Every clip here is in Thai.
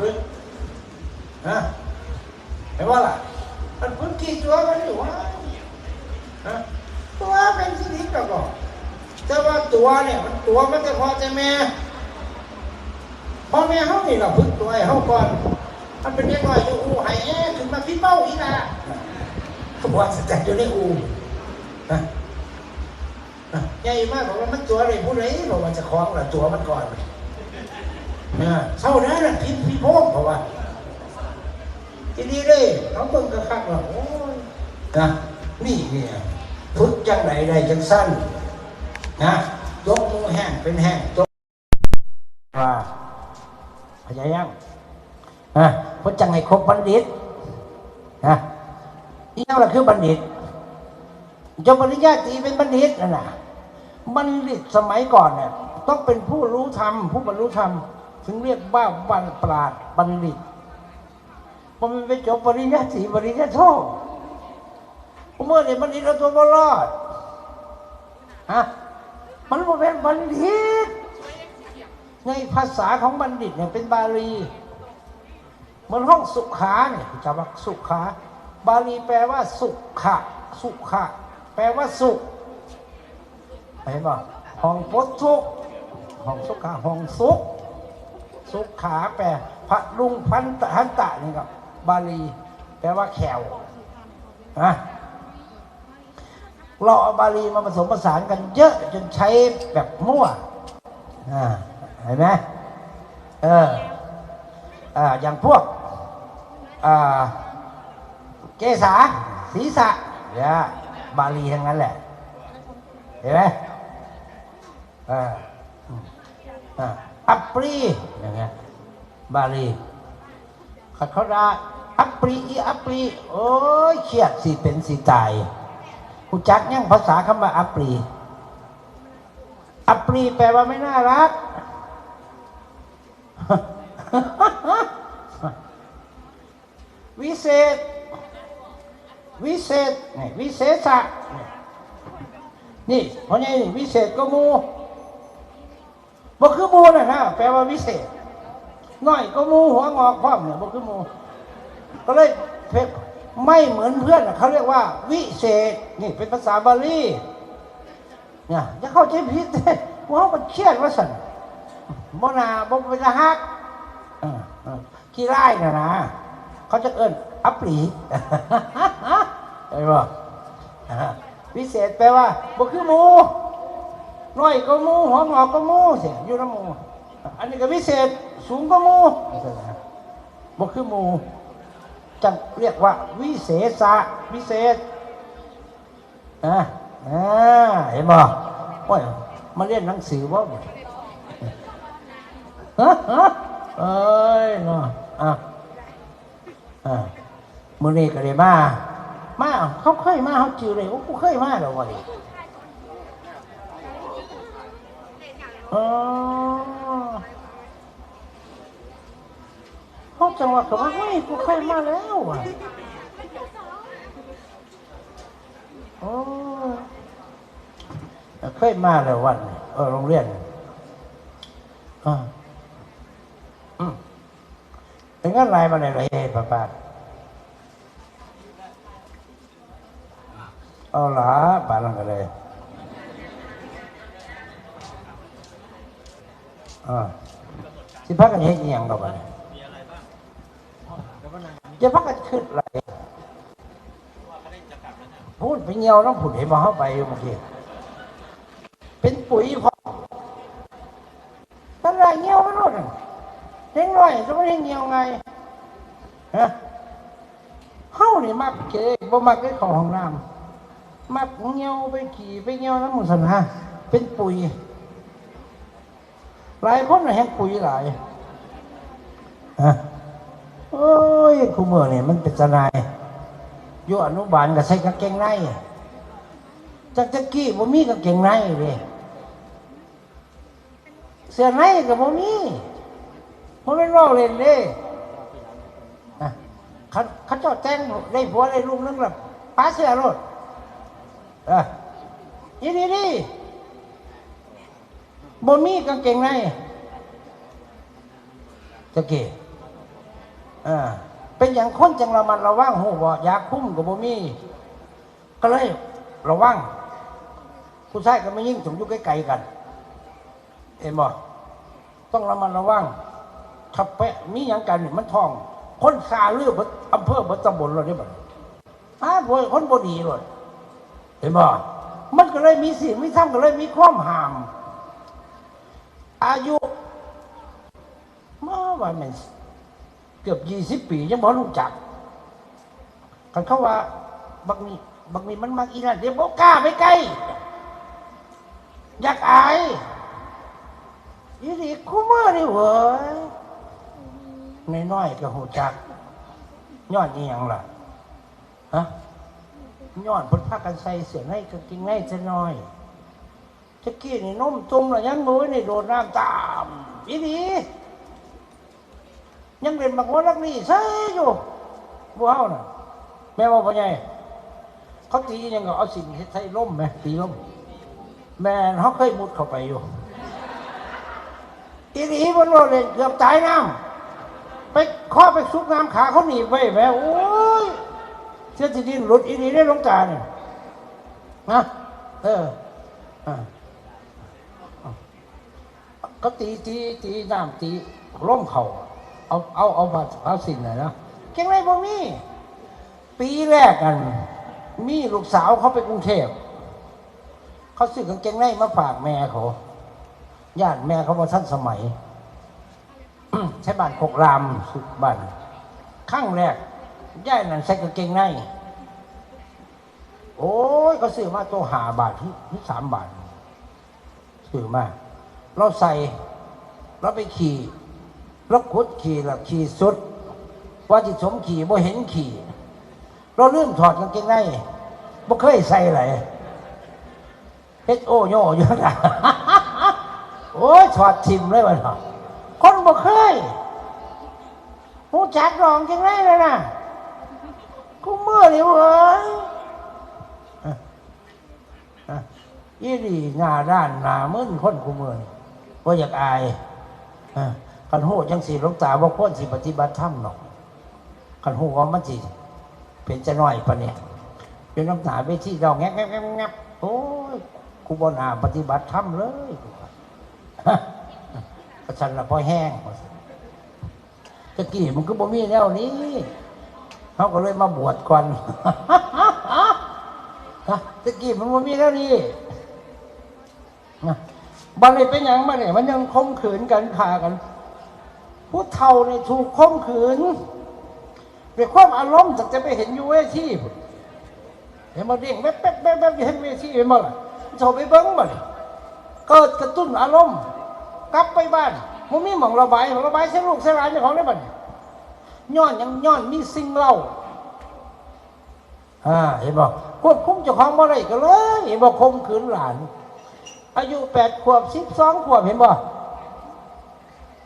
พึ่งฮะเห็นว่าล่ะ มันพึ่งกี่ตัวมันอยู่วะฮะตัวเป็นสิริก็ก็แต่ว่าตัวเนี่ยมันตัวมันจะพอใจแม่พ่อแม่เขานี่เราพึ่งตัวให้เขาก่อนมันเป็นเด็กน้อยอยู่อูไห้แอ้ขึ้นมาพี่เป้าอีกนะเขาบอกสกัดอยู่ในอูฮะฮะใหญ่มากบอกว่ามันตัวอะไรผู้ใดบอกว่าจะคล้องละตัวมันก่อน นะเท่านั้นน่ะพิมพ์พิพงเพราะว่า ทีนี้เลยเขาเบิ่งกระคักว่าโอ้ยนะนี่เนี่ยฝึกจังไหนได้จังสั้นนะยกมือแห้งเป็นแห้งยกว่าพยายามนะเพราะจังให้ครบบัณฑิตนะนี่นั่นแหละคือบัณฑิตจบปริญญาตรีเป็นบัณฑิตนั่นะบัณฑิตสมัยก่อนเนี่ยต้องเป็นผู้รู้ธรรมผู้บรรลุธรรม ถึงเรียกว่าบัณปราดบัณฑิตมันไปจบปริญญาสีปริญญาโทเมื่อเนี่ยบัณฑิตเราตัวบรอดฮะมันบ่เป็นบัณฑิต ในภาษาของบัณฑิตเนี่ยเป็นบาลีเหมือนห้องสุขาเนี่ยจำว่าสุขา บาลีแปลว่าสุขะสุขะแปลว่าสุขเห็นป่ะห้องปดทุกข์ห้องสุขาห้องสุข สุขาแปลพระลุงพันตะหันตะนี่ครับบาลี แปลว่าแขวนะเราเอาบาลีมาผสมผสานกันเยอะจนใช้แบบมั่วอ่าเห็นไหมเอออ่าอย่างพวกอ่าเกษาศีรษะเนี่ยบาลีทั้งนั้นแหละ เห็นไหมอ่าอ่า อัปปรีอย่างเงี้ยบาลีขัดเขาได้อัปปรีอีอัปปรีโอ้ยเครียดสิเป็นสิตายกูจักยังภาษาคำว่าอัปปรีอัปปรีแปลว่าไม่น่ารัก วิเศษ วิเศษนี่วิเศษะนี่เพราะงนี่วิเศษก็มู บ่คือมูน่ะนะแปลว่าวิเศษน้อยก็มูหัวงอกพร้อมเนี่ยบ่คือมูก็เลยเไม่เหมือนเพื่อนเขาเรียกว่า วิเศษนี่เป็นภาษาบาลีเนี่ยจะเข้าใจผิดเลยว่าเขาเครียดว่าสันบ่นาบ่เป็นตาฮักเออเออขี้ไล่น่ะนะเขาจะเอิ้นอัปลีเห็นบ่อ่าวิเศษแปลว่าบ่คือหมู น้อยก็มูหัวงอกก็มูเสียอยู่น้ำมูอันนี้ก็วิเศษสูงก็หมูบ่คือมูจังเรียกว่า วิเศษะวิเศษอ่าอ่าเห็นบ่โอ้ยมาเรียนหนังสือบ่เนี่ยฮะฮะเอ้ยเนาะอะอ่ามื้อนี้ก็ได้มามาเขาเคยมาเขาจือเลยโอ้กูเคยมาแล้ววะ นี่อ๋อเขาจังหวะกับว่าเฮ้ยกูเคยมาแล้วอะโอ้เคยมาแล้ววันเออโรงเรียนอ่าอืมเป็นงั้นไรมาเลยเหรอเฮ้ป้าป้าเอาละป้าลังกันเลย อ่าสิพักกันเฮ็ดอิหยังดอกบัดนี้างจะพักกันขึ้นอะไรพูดไปเงียวน้ำผุดเห็นมาเข้าไปเมื่อกี้เป็นปุ๋ยพอนั่นไรเงียวไม่รู้น่ะเล็กน้อยจะไม่ได้เงียวไงฮะเฮานี่มักเก๋บ่มักได้ของห้องน้ำมักเงียวไปขี่ไปเงียวน้ำมันสันฮะเป็นปุ๋ย หลายคนน่ะแห้งปุ๋ยหลายฮะโอ้ยคูเมื่อเนี่ยมันเป็นสนายอยู่อนุบาลก็ใส่กางเกงในจากจักกี้บ่มีกางเกงในเลยเสื้อในก็บ่มีบ่เป็นว่าเล่นเด้อ่เขาเขาเจ้าแต่งได้ผัวได้ลูกนึงแบบป้าเสื้อรถเออนี่นี่นี่ บ่มีกางเกงในจะเก๋อ่าเป็นอย่างคนจังระมันระวังหูบ่อยากคุ้มกับบ่มี ก็เลยระวังผู้ชายก็ไม่ยิ่งสมอยู่ใกล้ๆกันเห็นบ่ต้องระมันระวังถ้าแปะมีอย่างกันนี่มันทอง คนซาเรือบิอำเภอบิดตำบลเราได้บ่อ้าโวยคนบ่ดีเลยเห็นบ่มันก็เลยมีสิ่งมีธรรมก็เลยมีความหาม อายุมาว่ามันเกือบยี่สิบปียังบ่รู้จักกันเขาว่าบักนี้บักนี้มันมักอีนั่นเดี๋ยวบอกกล้าไปใกล้อยากอายยี่ดีคู่มือนี่เว้ยน้อยๆก็หูจักย้อนนี่ยังล่ะฮะย้อนเพิ่นพากันใส่เสื้อในกางเกงในจะน้อย ตะกี้นี่นมจุ่มแล้วยังมือนี่โดดน้ำตามยี่ดียังเรียนบักว่ารักนี่ใช่อยู่บัวเฮาน่ะ แม่ว่าพ่อใหญ่เขาตียังก็เอาสิ่งใส่ล่มไหมตีล่มแม่เขาเคยมุดเข้าไปอยู่อีหลีบนว่าเลยเกือบตายน้ำไปข้อไปซุกน้ำขาเขาหนีไว้แม่โอ้ยเสียทีดินหลุดอีหลีได้ลงตาเนี่ยนะเอออะ ขาตีตีตีน้ำตีล่มเขาเอาเอาเอาบัตรเอาสิ่งไหนนะเก่งไรบ่มีปีแรกกัน มีลูกสาวเขาไปกรุงเทพเขาซื้อกางเกงในมาฝากแม่เขาญาติแม่เขาว่าท่านสมัยใช้บ้านโคกรามสุบ้านข้างแรกย่ายนั่นใส่กางเกงในโอ้ยเขาซื้อมาตัวหาบาทที่สามบาทซื้อมา เราใส่ เราไปขี่เรถขุดขี่หลับขี่สุด ว่าจิตสมขี่บ่เห็นขี่ เราลืมถอดกางเกงในบ่เคยใส่เลยเฮ็ดโอโยเยอะนะโอ้ยถอดทิมเลยวันเนาะคนบ่เคยหูจักรองจังไรเลยนะกูเมื่อนี่เว้ยอะอะยี่ดีหน้าด้านหน้ามึนคนกูเมื่อ ว่าอยากอายกันหูจังสีลงตาว่าคนสิปฏิบัติธรรมหรอกกันหูว่ามันสิเป็นจะน้อยปะเนี่ยเป็นน้ำตาไปที่เราแงบแงบแงบแงบโอ้ยกูบนาปฏิบัติธรรมเลยกูว่าฮะประชันละพอแห้งตะกี้มันก็บ่มีแนวนี้เขาก็เลยมาบวชก่อนฮะตะกี้มันบ่มีแนวนี้ บันเลยเป็นอย่างมาเนี่ยมันยังคมขืนกันฆ่ากัน ผู้เฒ่าเนี่ยถูกคมขืนด้วยความอารมณ์จากจะไปเห็นอยู่เวทีพุ่นเห็นมาเด้งแป๊บแป๊บแป๊บแป๊บอยู่เห็นเวทีเห็นมาล่ะโทรไปเบิ้งบ่เลยเกิดกระตุ้นอารมณ์ กลับไปบ้านมันมีหมองระบายระบายใส่ลูกใส่หลานเจ้าของได้บ่เนี่ยย้อนยังย้อนมีสิ่งเล่าอ่าเห็นบ่ควบคุมเจ้าของบ่ได้ก็เลยเห็นบ่คมขืนหลาน อายุแปดขวบสิบสองขวบเห็นบ่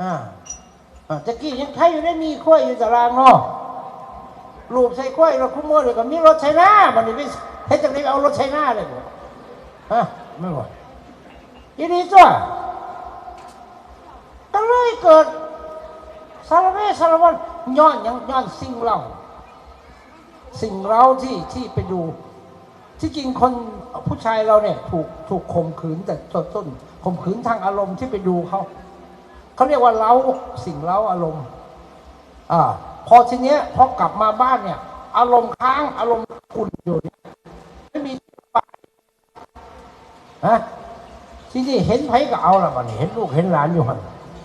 อ่าตะกี้ยังใครอยู่ได้มีข้วยอยู่ตารางเนาะรูปใส่กล้วยเราคุ้มมือเลยก็มีรถไชน่ามันนี่ไม่เฮ็ดจังไดเอารถไชน่าเลยบ่ฮะไม่บ่ทีนี้จ้ะก็เลยเกิดสารเวสารวันย้อนยังย้อนสิ่งเรา สิ่งเราที่ที่ไปดู ที่จริงคนผู้ชายเราเนี่ย ถูกถูกข่มขืนแต่ต้นต้นข่มขืนทางอารมณ์ที่ไปดูเขาเขาเรียกว่าเล้าสิ่งเล้าอารมณ์อ่าพอทีเนี้ยพอกลับมาบ้านเนี่ย อารมณ์ค้างอารมณ์ขุ่นอยู่เนี่ยไม่มีปาฮะที่นี่เห็นไผก็เอาละมันเห็นลูกเห็นหลานอยู่หัน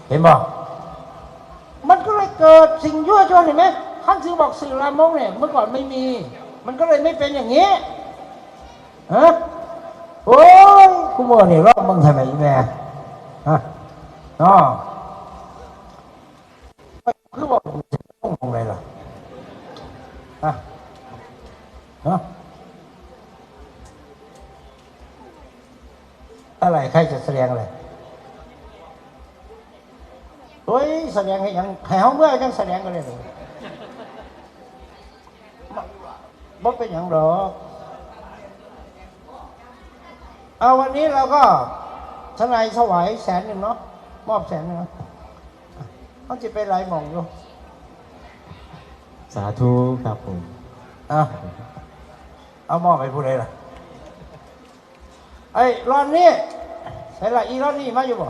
เห็นบ่มันก็เลยเกิดสิ่งยั่วยวนเห็นไหมท่านถึงบอกสื่อลามกเนี่ยเมื่อก่อนไม่มี มันก็เลยไม่เป็นอย่างนี้ ฮะโอ้ยกูโมนี่รอบมึงทำไมอีแม่ฮะอ๋อคือบอกต้องมองอะไรล่ะฮะฮะอะไรใครจะแสดงอะไรโอ้ยแสดงให้ยังให้เขาเมื่อยังแสดงกันเลยเลยบ่เป็นอย่างหรอก เอาวันนี้เราก็ทนายถวายแสนหนึ่งเนาะมอบแสนหนึ่งเนาะเขาจะไปไล่หมองอยู่สาธุครับผมเอาเอามอบไปผู้ใดล่ะไอ้รอนนี่ใส่ละอีรอนนี่มาอยู่บ่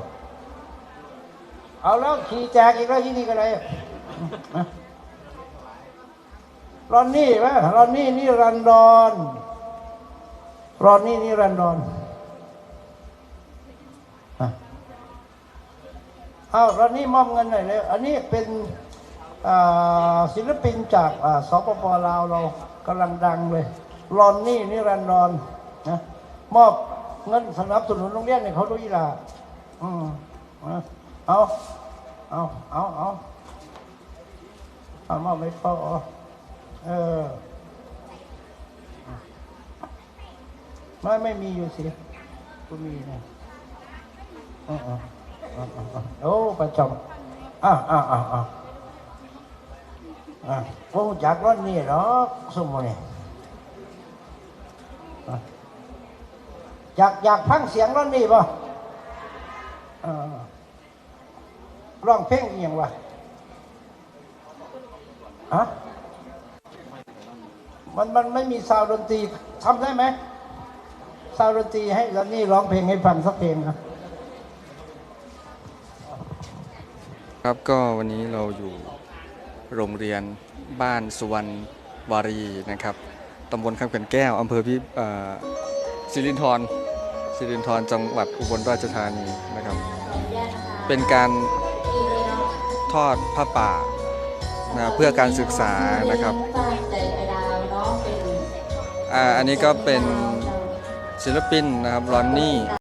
เอาแล้วขี่แจกอีกแล้วที่นี่ก็เลยรอนนี่ไหมรอนนี่นี่รันดอนรอนนี่นี่รันดอนอะ เอารอนนี่มอบเงินหน่อยเลยอันนี้เป็นศิลปินจากสปปลาวเรากำลังดังเลยรอนนี่นิรันดรนะมอบเงินสนับสนุนโรงเรียนให้เขาด้วยล่ะอืมเอาเอาเอาเอาเอาเอามอบไปพ่อเออไม่ไม่มีอยู่สิก็มีนะอ่าอ่าอ่าอ่า โอ้ประจำอ่าอ่าอ่าอ่าอะพวกจักรถนี่หรอกสมมุนี่อยากอยากฟังเสียงรถนี่ป่ะร้องเพลงอย่างวะฮะมันมันไม่มีซาวด์ดนตรีทำได้ไหมซาวด์ดนตรีให้รถนี่ร้องเพลงให้ฟังสักเพลงนะ ครับก็วันนี้เราอยู่โรงเรียนบ้านสุวรรณวารีนะครับตำบลคำเขื่อนแก้วอำเภอพิเอ่อสิรินธรสิรินธรจังหวัดอุบลราชธานีนะครับ เป็นการทอดผ้าป่านะเพื่อการศึกษานะครับอ,อันนี้ก็เป็นศิลปินนะครับรอนนี่